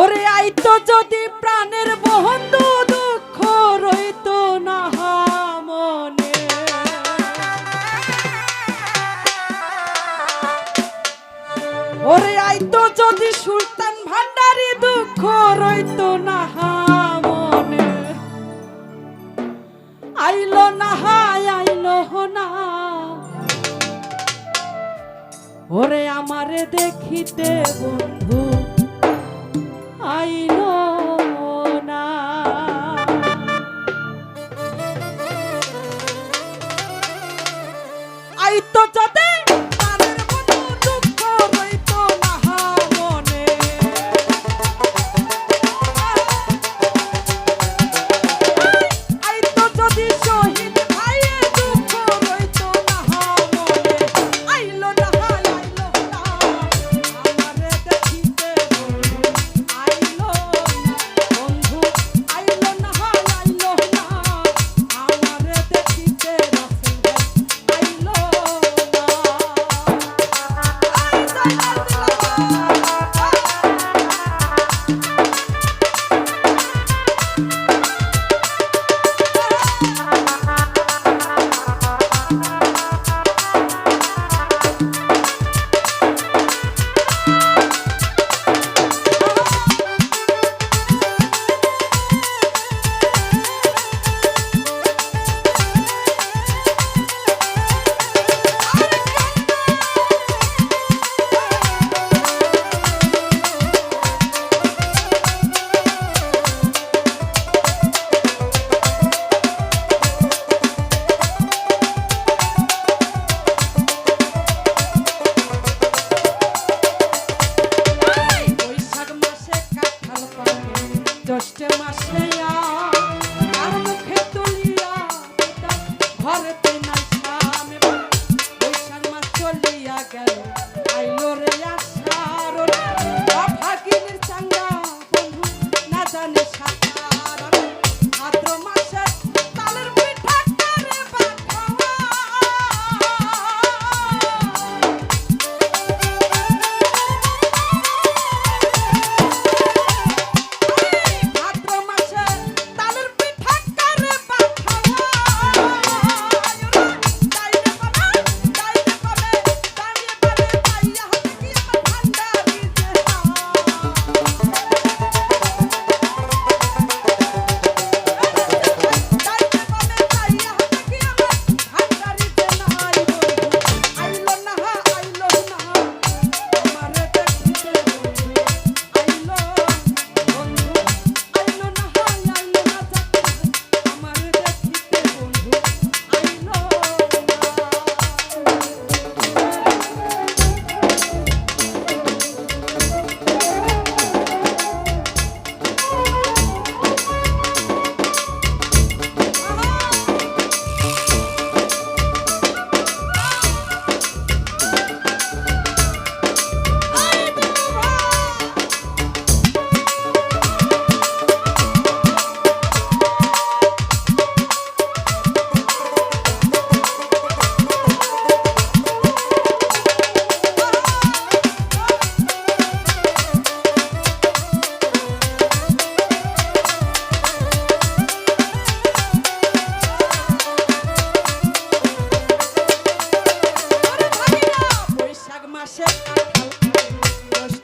ওরে আইতো যদি প্রাণের বহন দুঃখ রইত না মনে। ওরে আইতো যদি সুলতান ভান্ডারি দুঃখ রইত না মনে। আইলো না হায়, আইলো না। ওরে আমারে দেখিতে বন্ধু পাইল না। আই তো Party.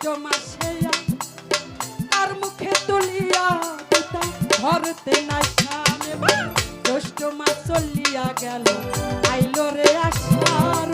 জমাসে আর মুখে তুলিয়া পিতা ঘরতে নাই সামনে জ্যৈষ্ঠ মাস চলিয়া গেল, আইলো রে আসার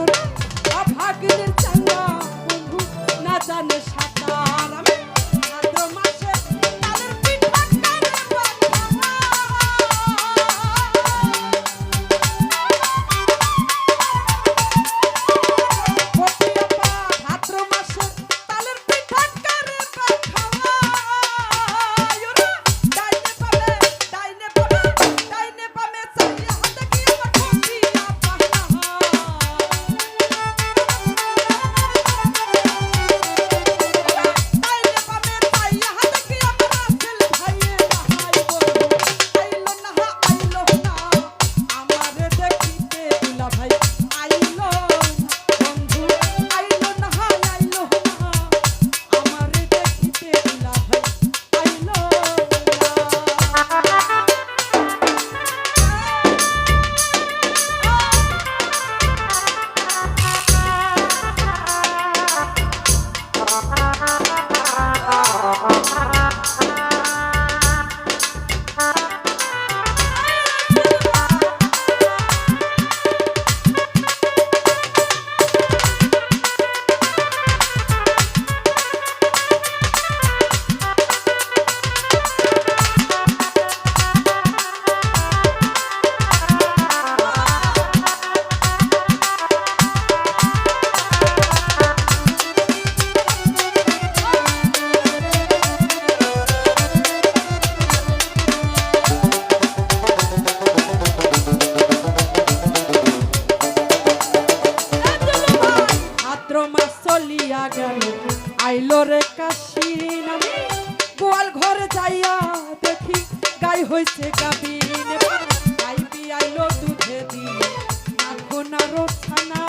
চাইয়া দেখি গাই হয়েছে গাবিন আইবি আইলো দুধে দি এখন আরও ছানা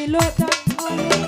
ছিল তা